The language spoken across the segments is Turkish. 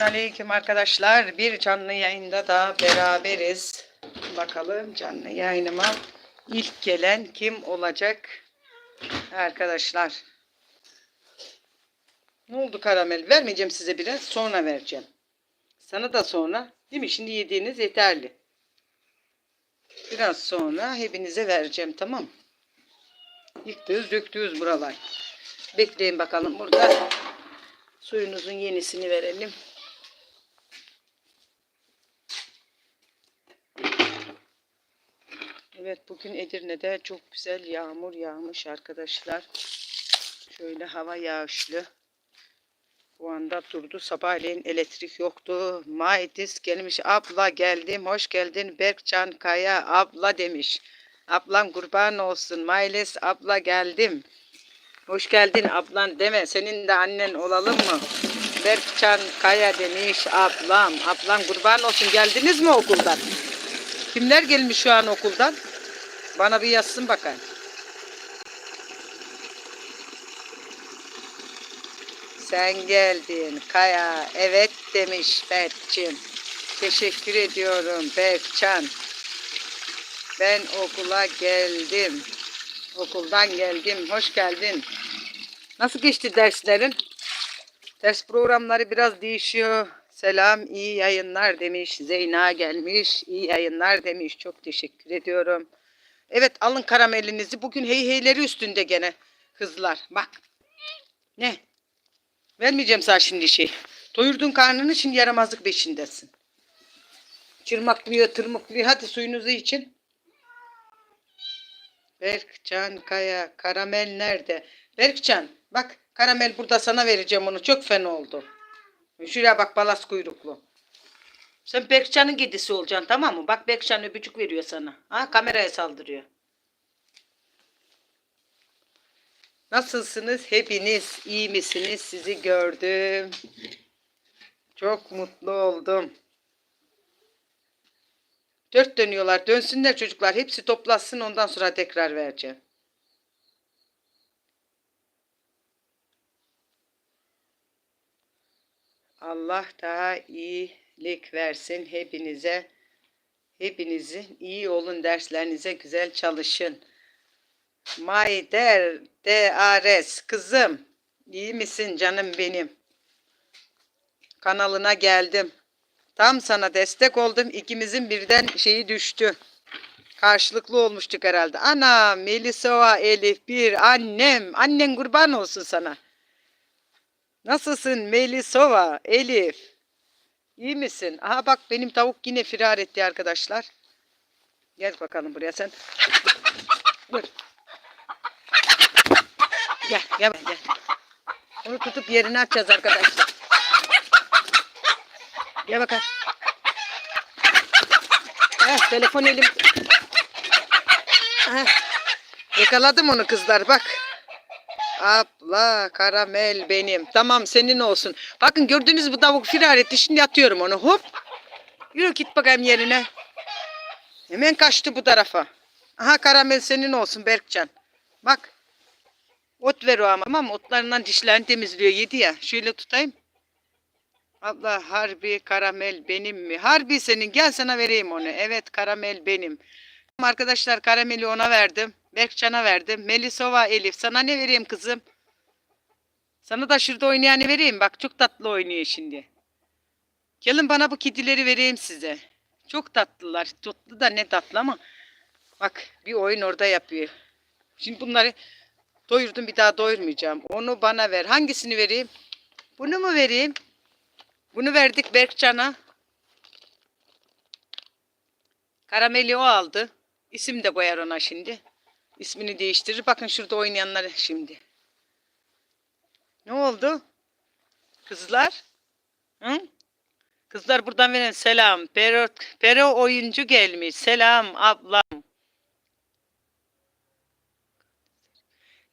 Aleyküm arkadaşlar. Bir canlı yayında da beraberiz. Bakalım canlı yayınıma ilk gelen kim olacak? Arkadaşlar. Ne oldu karamel? Vermeyeceğim size biraz. Sonra vereceğim. Sana da sonra. Değil mi? Şimdi yediğiniz yeterli. Biraz sonra hepinize vereceğim. Tamam. Yıktığız döktüğüz buralar. Bekleyin bakalım burada. Suyunuzun yenisini verelim. Evet bugün Edirne'de çok güzel yağmur yağmış arkadaşlar. Şöyle hava yağışlı. Bu anda durdu. Sabahleyin elektrik yoktu. Maidis gelmiş. Abla geldim. Hoş geldin. Berkcan Kaya abla demiş. Ablam kurban olsun. Mailes abla geldim. Hoş geldin ablan deme. Senin de annen olalım mı? Berkcan Kaya demiş ablam. Ablam kurban olsun. Geldiniz mi okuldan? Kimler gelmiş şu an okuldan? Bana bir yazsın bakayım. Sen geldin Kaya. Evet demiş Berk'cim. Teşekkür ediyorum Berkcan. Ben okula geldim. Okuldan geldim. Hoş geldin. Nasıl geçti derslerin? Ders programları biraz değişiyor. Selam, iyi yayınlar demiş. Zeyna gelmiş. İyi yayınlar demiş. Çok teşekkür ediyorum. Evet alın karamelinizi. Bugün hey heyleri üstünde gene kızlar. Bak. Ne? Vermeyeceğim sana şimdi şey. Doyurdun karnını şimdi yaramazlık peşindesin. Çırmaklıyor, tırmıklıyor. Hadi suyunuzu için. Berkcan Kaya, karamel nerede? Berkcan, bak karamel burada sana vereceğim onu. Çok fena oldu. Şuraya bak balas kuyruklu. Sen Berkcan'ın kedisi olacaksın tamam mı? Bak Berkcan öpücük veriyor sana. Ha kameraya saldırıyor. Nasılsınız hepiniz? İyi misiniz? Sizi gördüm. Çok mutlu oldum. Dört dönüyorlar. Dönsünler çocuklar. Hepsi toplasın ondan sonra tekrar vereceğim. Allah daha iyilik versin hepinize. Hepinizin iyi olun derslerinize güzel çalışın. Mayder Dares kızım iyi misin canım benim? Kanalına geldim. Tam sana destek oldum. İkimizin birden şeyi düştü. Karşılıklı olmuştuk herhalde. Ana Melisova Elif bir annem. Annen kurban olsun sana. Nasılsın Melisova Elif? İyi misin? Aha bak benim tavuk yine firar etti arkadaşlar. Gel bakalım buraya sen. Dur. Gel gel gel. Onu tutup yerine açacağız arkadaşlar. Gel bakalım. Heh, telefon elim. Heh. Yakaladım onu kızlar bak. Abla karamel benim. Tamam senin olsun. Bakın gördünüz bu tavuk firar etti. Şimdi atıyorum onu. Hop. Yürü git bakayım yerine. Hemen kaçtı bu tarafa. Aha karamel senin olsun Berkcan. Bak. Ot ver o ama. Tamam otlarından dişlerini temizliyor. Yedi ya. Şöyle tutayım. Abla harbi karamel benim mi? Harbi senin. Gel sana vereyim onu. Evet karamel benim. Arkadaşlar karameli ona verdim. Berkcan'a verdim. Melisova Elif sana ne vereyim kızım? Sana da şurada oynayanı vereyim. Bak çok tatlı oynuyor şimdi. Gelin bana bu kedileri vereyim size. Çok tatlılar. Tatlı da ne tatlı ama. Bak bir oyun orada yapıyor. Şimdi bunları doyurdum bir daha doyurmayacağım. Onu bana ver. Hangisini vereyim? Bunu mu vereyim? Bunu verdik Berkcan'a. Karameli o aldı. İsim de koyar ona şimdi. İsmini değiştirir. Bakın şurada oynayanlar şimdi. Ne oldu? Kızlar? Hı? Kızlar buradan verin selam. Pero, Pero oyuncu gelmiş. Selam ablam.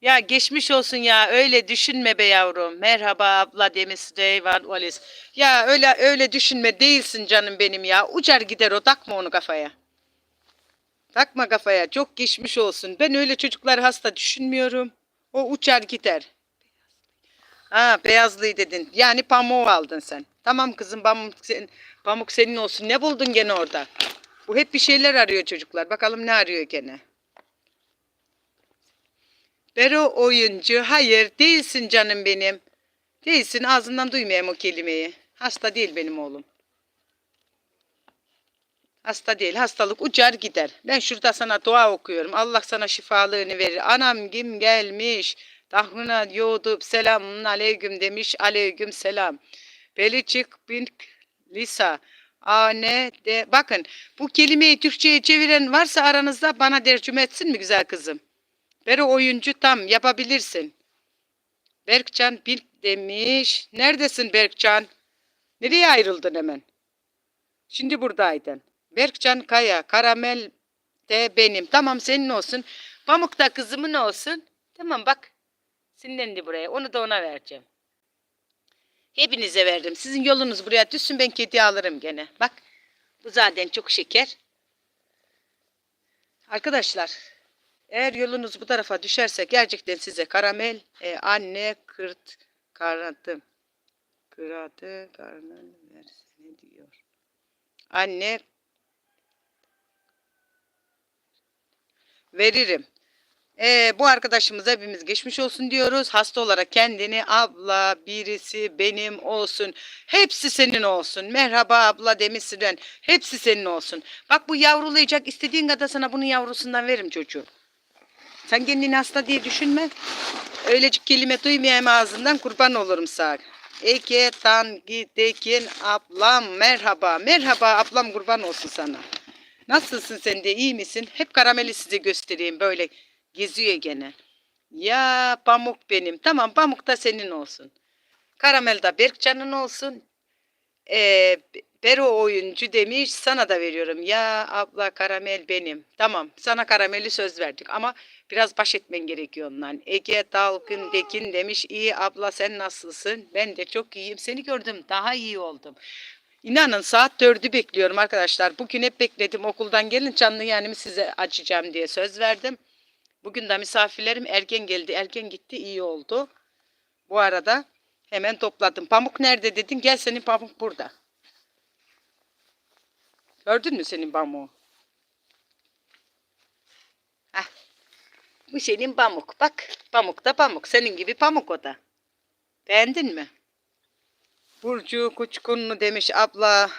Ya geçmiş olsun ya öyle düşünme be yavrum. Merhaba abla demiş Reyvan Olis. Ya öyle öyle düşünme değilsin canım benim ya. Uçar gider o takma onu kafaya. Takma kafaya çok geçmiş olsun. Ben öyle çocuklar hasta düşünmüyorum. O uçar gider. Ha beyazlıyı dedin. Yani pamuğu aldın sen. Tamam kızım pamuk, sen, pamuk senin olsun. Ne buldun gene orada? Bu hep bir şeyler arıyor çocuklar. Bakalım ne arıyor gene. Bero oyuncu. Hayır değilsin canım benim. Değilsin ağzından duymayayım o kelimeyi. Hasta değil benim oğlum. Hasta değil. Hastalık uçar gider. Ben şurada sana dua okuyorum. Allah sana şifalığını verir. Anam kim gelmiş? Tahmina yoğdup selamun aleyküm demiş. Aleyküm selam. Belicik bin Lisa. Ane de. Bakın bu kelimeyi Türkçe'ye çeviren varsa aranızda bana tercüme etsin mi güzel kızım? Bero oyuncu tam yapabilirsin. Berkcan bir demiş. Neredesin Berkcan? Nereye ayrıldın hemen? Şimdi buradaydın. Berkcan Kaya, karamel de benim. Tamam senin olsun. Pamuk da kızımın olsun. Tamam bak. Sinirlendi buraya. Onu da ona vereceğim. Hepinize verdim. Sizin yolunuz buraya düşsün ben kedi alırım gene. Bak. Bu zaten çok şeker. Arkadaşlar. Eğer yolunuz bu tarafa düşerse gerçekten size karamel, e, anne, kırt, karadım. Kıradı, karnını versene diyor. Anne veririm. Ee, bu arkadaşımıza hepimiz geçmiş olsun diyoruz. Hasta olarak kendini abla birisi benim olsun. Hepsi senin olsun. Merhaba abla demişsin. Hepsi senin olsun. Bak bu yavrulayacak. istediğin kadar sana bunun yavrusundan veririm çocuğum. Sen kendini hasta diye düşünme. Öylecik kelime duymayayım ağzından kurban olurum sana. Eke tan gidekin ablam merhaba. Merhaba ablam kurban olsun sana. Nasılsın sen de iyi misin? Hep karameli size göstereyim böyle geziyor gene. Ya pamuk benim. Tamam pamuk da senin olsun. Karamel da Berkcan'ın olsun. Ee, Bero oyuncu demiş sana da veriyorum. Ya abla karamel benim. Tamam sana karameli söz verdik ama biraz baş etmen gerekiyor ondan. Ege Dalgın Dekin demiş iyi abla sen nasılsın? Ben de çok iyiyim. Seni gördüm daha iyi oldum. İnanın saat dördü bekliyorum arkadaşlar. Bugün hep bekledim okuldan gelin canlı yanımı size açacağım diye söz verdim. Bugün de misafirlerim erken geldi. Erken gitti iyi oldu. Bu arada hemen topladım. Pamuk nerede dedin? Gel senin pamuk burada. Gördün mü senin pamuğu? Heh. Bu senin pamuk. Bak pamuk da pamuk. Senin gibi pamuk o da. Beğendin mi? Burcu Kuçkun demiş abla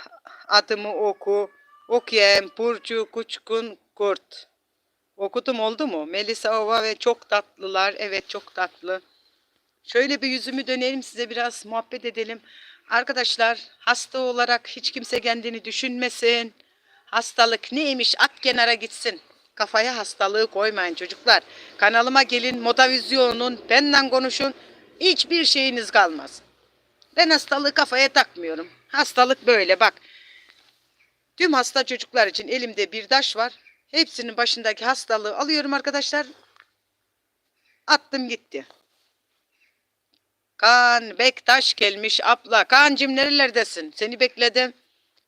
adımı oku. Okuyayım Burcu Kuçkun Kurt. Okudum oldu mu? Melisa Ova ve çok tatlılar. Evet çok tatlı. Şöyle bir yüzümü dönelim size biraz muhabbet edelim. Arkadaşlar hasta olarak hiç kimse kendini düşünmesin. Hastalık neymiş at kenara gitsin. Kafaya hastalığı koymayın çocuklar. Kanalıma gelin Moda benden konuşun. Hiçbir şeyiniz kalmaz. Ben hastalığı kafaya takmıyorum. Hastalık böyle bak. Tüm hasta çocuklar için elimde bir taş var. Hepsinin başındaki hastalığı alıyorum arkadaşlar. Attım gitti. Kaan Bektaş gelmiş abla. Kaan'cım nerelerdesin? Seni bekledim.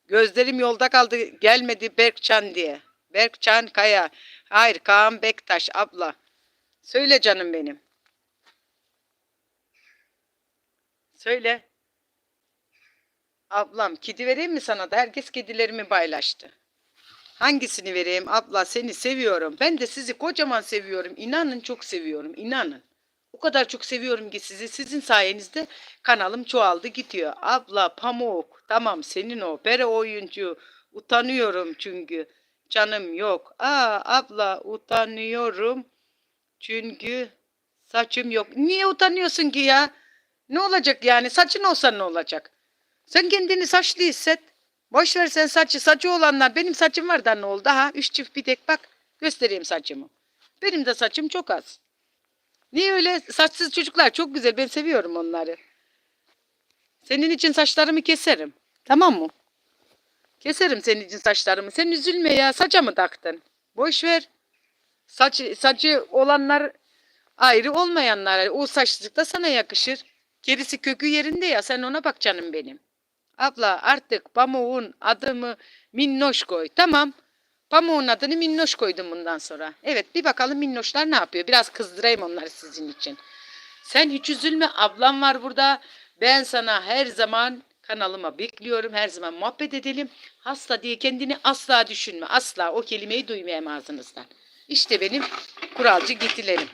Gözlerim yolda kaldı gelmedi Berkcan diye. Berkcan Kaya. Hayır Kaan Bektaş abla. Söyle canım benim. Söyle. Ablam kedi vereyim mi sana da? Herkes kedilerimi paylaştı. Hangisini vereyim? Abla seni seviyorum. Ben de sizi kocaman seviyorum. İnanın çok seviyorum. İnanın. O kadar çok seviyorum ki sizi. Sizin sayenizde kanalım çoğaldı gidiyor. Abla pamuk. Tamam senin o. Bere oyuncu. Utanıyorum çünkü. Canım yok. Aa abla utanıyorum. Çünkü saçım yok. Niye utanıyorsun ki ya? Ne olacak yani? Saçın olsa ne olacak? Sen kendini saçlı hisset. Boş ver sen saçı. Saçı olanlar. Benim saçım var da ne oldu? Ha üç çift bir tek bak. Göstereyim saçımı. Benim de saçım çok az. Niye öyle? Saçsız çocuklar çok güzel. Ben seviyorum onları. Senin için saçlarımı keserim. Tamam mı? Keserim senin için saçlarımı. Sen üzülme ya. Saça mı taktın? Boş ver. Saç, saçı olanlar ayrı olmayanlar. O saçsızlık da sana yakışır. Gerisi kökü yerinde ya. Sen ona bak canım benim. Abla artık pamuğun adımı minnoş koy. Tamam. Pamuğun adını minnoş koydum bundan sonra. Evet bir bakalım minnoşlar ne yapıyor. Biraz kızdırayım onları sizin için. Sen hiç üzülme. Ablam var burada. Ben sana her zaman kanalıma bekliyorum. Her zaman muhabbet edelim. Hasta diye kendini asla düşünme. Asla o kelimeyi duymayayım ağzınızdan. İşte benim kuralcı gitilerim.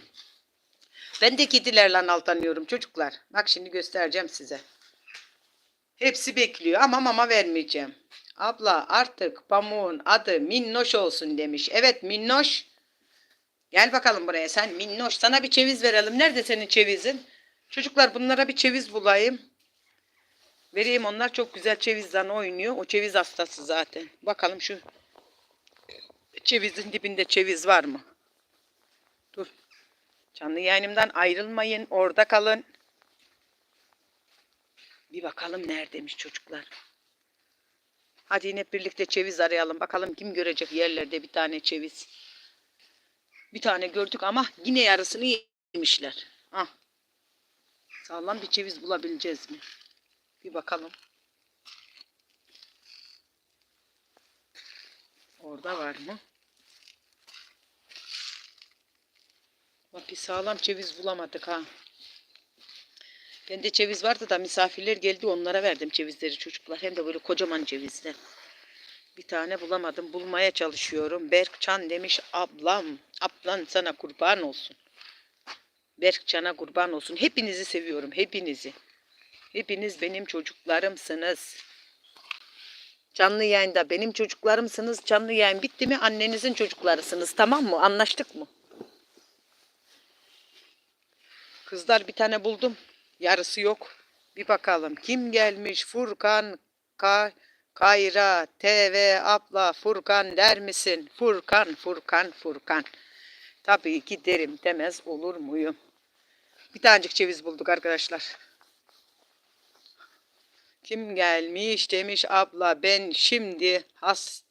Ben de kedilerle altanıyorum çocuklar. Bak şimdi göstereceğim size. Hepsi bekliyor ama mama vermeyeceğim. Abla artık pamuğun adı Minnoş olsun demiş. Evet Minnoş. Gel bakalım buraya sen Minnoş. Sana bir çeviz verelim. Nerede senin çevizin? Çocuklar bunlara bir çeviz bulayım. Vereyim onlar çok güzel çevizden oynuyor. O çeviz hastası zaten. Bakalım şu çevizin dibinde çeviz var mı? Dur. Canlı yayınımdan ayrılmayın. Orada kalın. Bir bakalım neredeymiş çocuklar. Hadi yine birlikte çeviz arayalım. Bakalım kim görecek yerlerde bir tane çeviz. Bir tane gördük ama yine yarısını yemişler. Ah. Sağlam bir çeviz bulabileceğiz mi? Bir bakalım. Orada var mı? Bak bir sağlam ceviz bulamadık ha. Bende ceviz vardı da misafirler geldi onlara verdim cevizleri çocuklar. Hem de böyle kocaman cevizler. Bir tane bulamadım. Bulmaya çalışıyorum. Berkcan demiş ablam. Ablan sana kurban olsun. Berkcan'a kurban olsun. Hepinizi seviyorum. Hepinizi. Hepiniz benim çocuklarımsınız. Canlı yayında benim çocuklarımsınız. Canlı yayın bitti mi annenizin çocuklarısınız. Tamam mı? Anlaştık mı? Kızlar bir tane buldum. Yarısı yok. Bir bakalım. Kim gelmiş? Furkan Ka Kayra TV abla Furkan der misin? Furkan Furkan Furkan. Tabii ki derim demez olur muyum? Bir tanecik ceviz bulduk arkadaşlar. Kim gelmiş demiş abla ben şimdi has,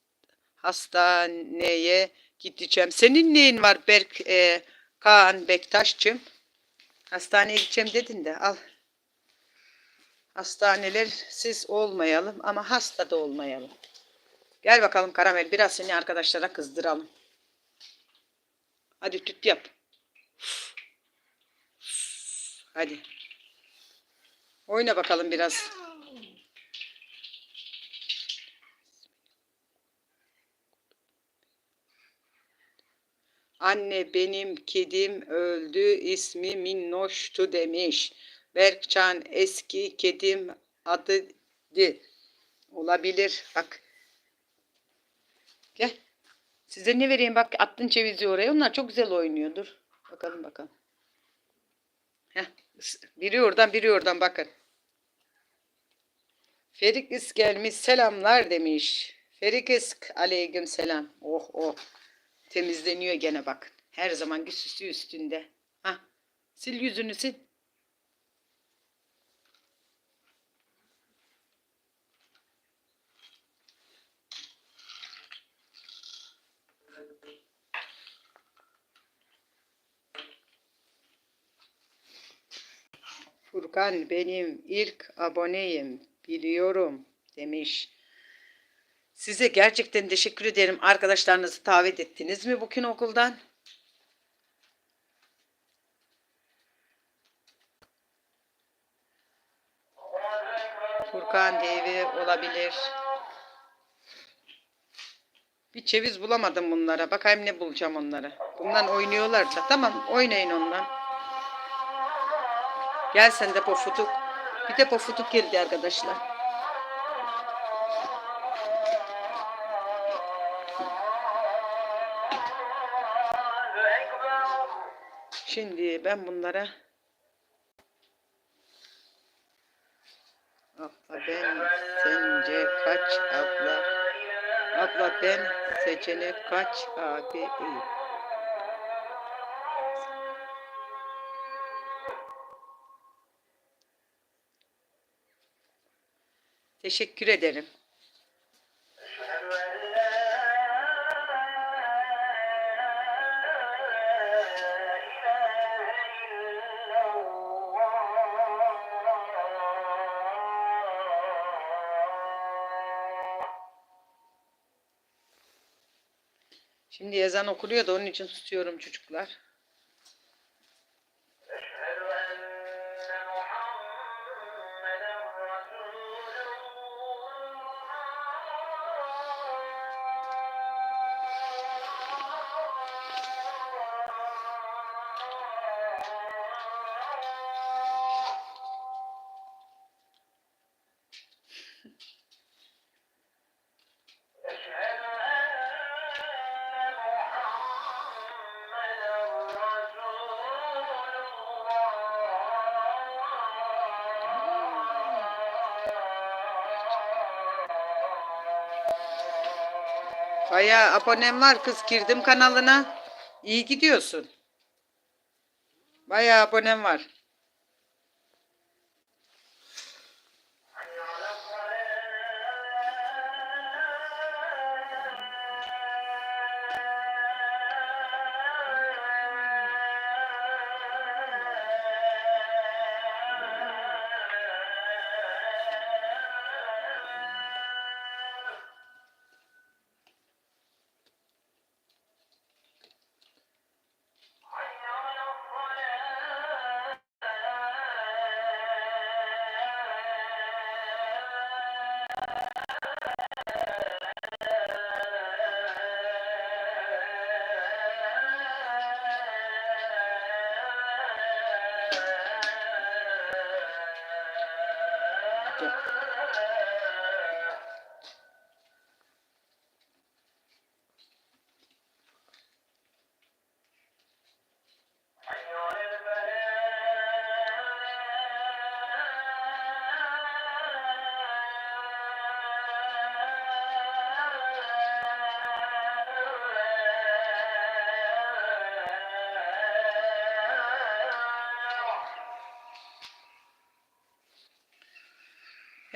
hastaneye gideceğim. Senin neyin var Berk e, Kaan Bektaş'cığım? Hastaneye gideceğim dedin de al. Hastaneler siz olmayalım ama hasta da olmayalım. Gel bakalım Karamel biraz seni arkadaşlara kızdıralım. Hadi tüt yap. Hadi. Oyna bakalım biraz. Anne benim kedim öldü ismi Minnoş'tu demiş. Berkcan eski kedim adı di. Olabilir. Bak. Gel. Size ne vereyim bak attın cevizi oraya. Onlar çok güzel oynuyordur. Bakalım bakalım. Heh. Biri oradan biri oradan bakın. Ferik Isk gelmiş selamlar demiş. Ferik Isk aleyküm selam. Oh oh. Temizleniyor gene bakın. Her zaman süsü üstünde. Ha. Sil yüzünü sil. Furkan benim ilk aboneyim biliyorum demiş. Size gerçekten teşekkür ederim. Arkadaşlarınızı davet ettiniz mi bugün okuldan? Furkan TV olabilir. Bir çeviz bulamadım bunlara. Bakayım ne bulacağım onlara. Bundan oynuyorlarsa. Tamam oynayın ondan. Gel sen de pofuduk. Bir de pofuduk geldi arkadaşlar. Şimdi ben bunlara Abla ben sence kaç abla? Abla ben seçenek kaç abi? Teşekkür ederim. Şimdi ezan okunuyor da onun için susuyorum çocuklar. Bayağı abonem var kız. Girdim kanalına. İyi gidiyorsun. Bayağı abonem var.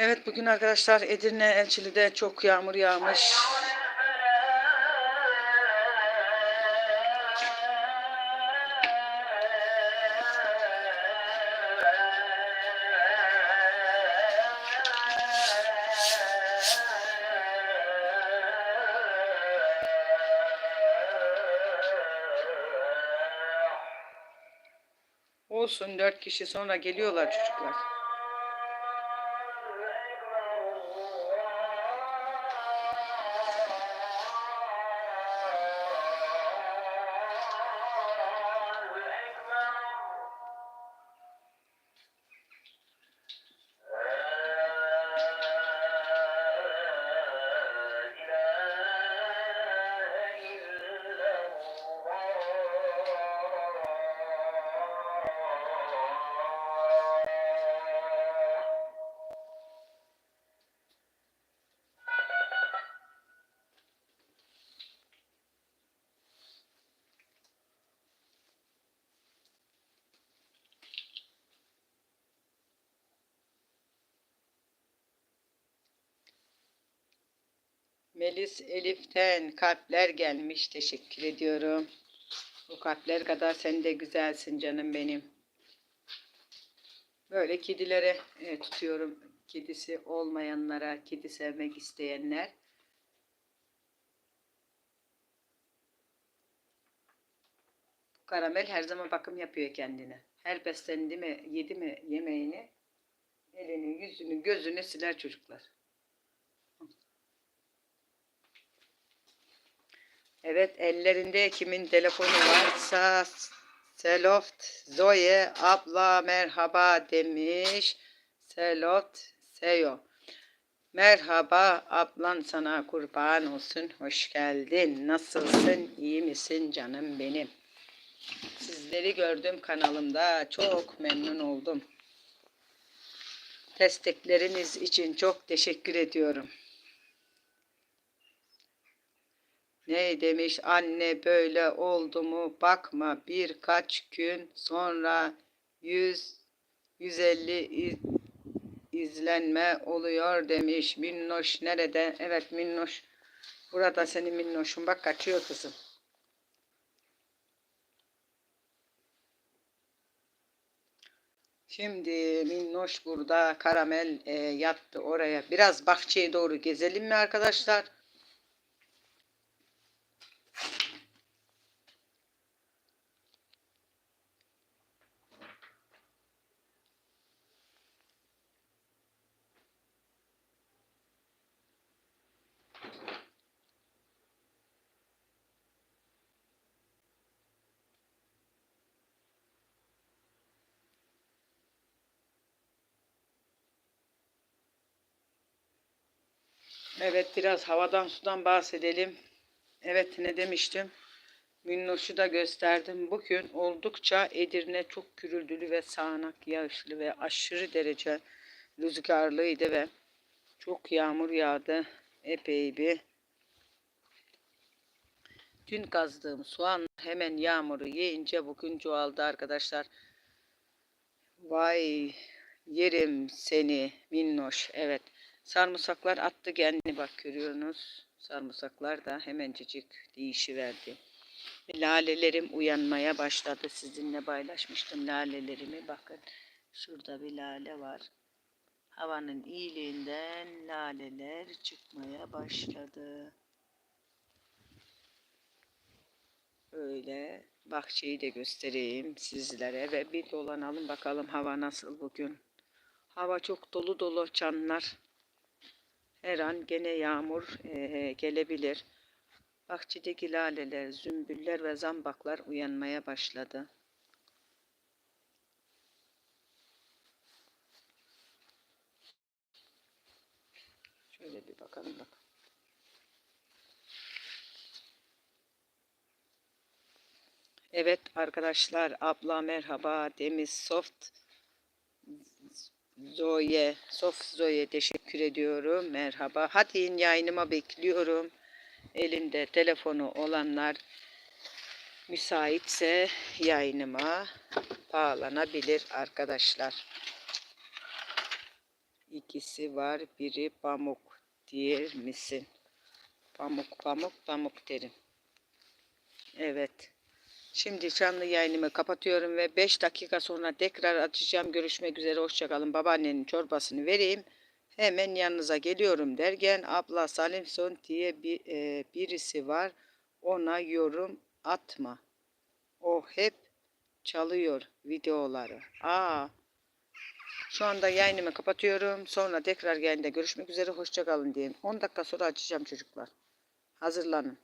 Evet bugün arkadaşlar Edirne Elçili'de çok yağmur yağmış. Olsun dört kişi sonra geliyorlar çocuklar. Melis Elif'ten kalpler gelmiş. Teşekkür ediyorum. Bu kalpler kadar sen de güzelsin canım benim. Böyle kedilere e, tutuyorum. Kedisi olmayanlara, kedi sevmek isteyenler. Karamel her zaman bakım yapıyor kendine. Her beslendi mi, yedi mi yemeğini, elini, yüzünü, gözünü siler çocuklar. Evet ellerinde kimin telefonu varsa Seloft Zoe abla merhaba demiş. Seloft Seyo. Merhaba ablan sana kurban olsun. Hoş geldin. Nasılsın? İyi misin canım benim? Sizleri gördüm kanalımda. Çok memnun oldum. Destekleriniz için çok teşekkür ediyorum. Ne demiş anne böyle oldu mu bakma birkaç gün sonra 100 150 iz- izlenme oluyor demiş. Minnoş nerede? Evet Minnoş. Burada senin Minnoş'un bak kaçıyor kızım. Şimdi Minnoş burada karamel e, yattı oraya. Biraz bahçeye doğru gezelim mi arkadaşlar? Evet biraz havadan sudan bahsedelim. Evet ne demiştim? Minnoş'u da gösterdim. Bugün oldukça Edirne çok gürüldülü ve sağanak yağışlı ve aşırı derece rüzgarlıydı ve çok yağmur yağdı. Epey bir Dün kazdığım soğan hemen yağmuru yiyince bugün çoğaldı arkadaşlar. Vay yerim seni minnoş. Evet sarımsaklar attı kendini bak görüyorsunuz. Sarımsaklar da hemencecik değişiverdi. Lalelerim uyanmaya başladı. Sizinle paylaşmıştım lalelerimi. Bakın şurada bir lale var. Havanın iyiliğinden laleler çıkmaya başladı. Öyle bahçeyi de göstereyim sizlere ve bir dolanalım bakalım hava nasıl bugün. Hava çok dolu dolu canlar. Her an gene yağmur eee, gelebilir. Bahçedeki laleler, zümbüller ve zambaklar uyanmaya başladı. Şöyle bir bakalım bak. Evet arkadaşlar abla merhaba Demiz Soft Zoe Soft Zoe teşekkür ediyorum. Merhaba. Hadi yayınıma bekliyorum. Elinde telefonu olanlar müsaitse yayınıma bağlanabilir arkadaşlar. İkisi var. Biri pamuk diyer misin? Pamuk pamuk pamuk derim. Evet Şimdi canlı yayınımı kapatıyorum ve 5 dakika sonra tekrar açacağım. Görüşmek üzere. Hoşçakalın. Babaannenin çorbasını vereyim. Hemen yanınıza geliyorum derken abla Salimson diye bir, e, birisi var. Ona yorum atma. O hep çalıyor videoları. Aa. Şu anda yayınımı kapatıyorum. Sonra tekrar yayında görüşmek üzere. Hoşçakalın diyeyim. 10 dakika sonra açacağım çocuklar. Hazırlanın.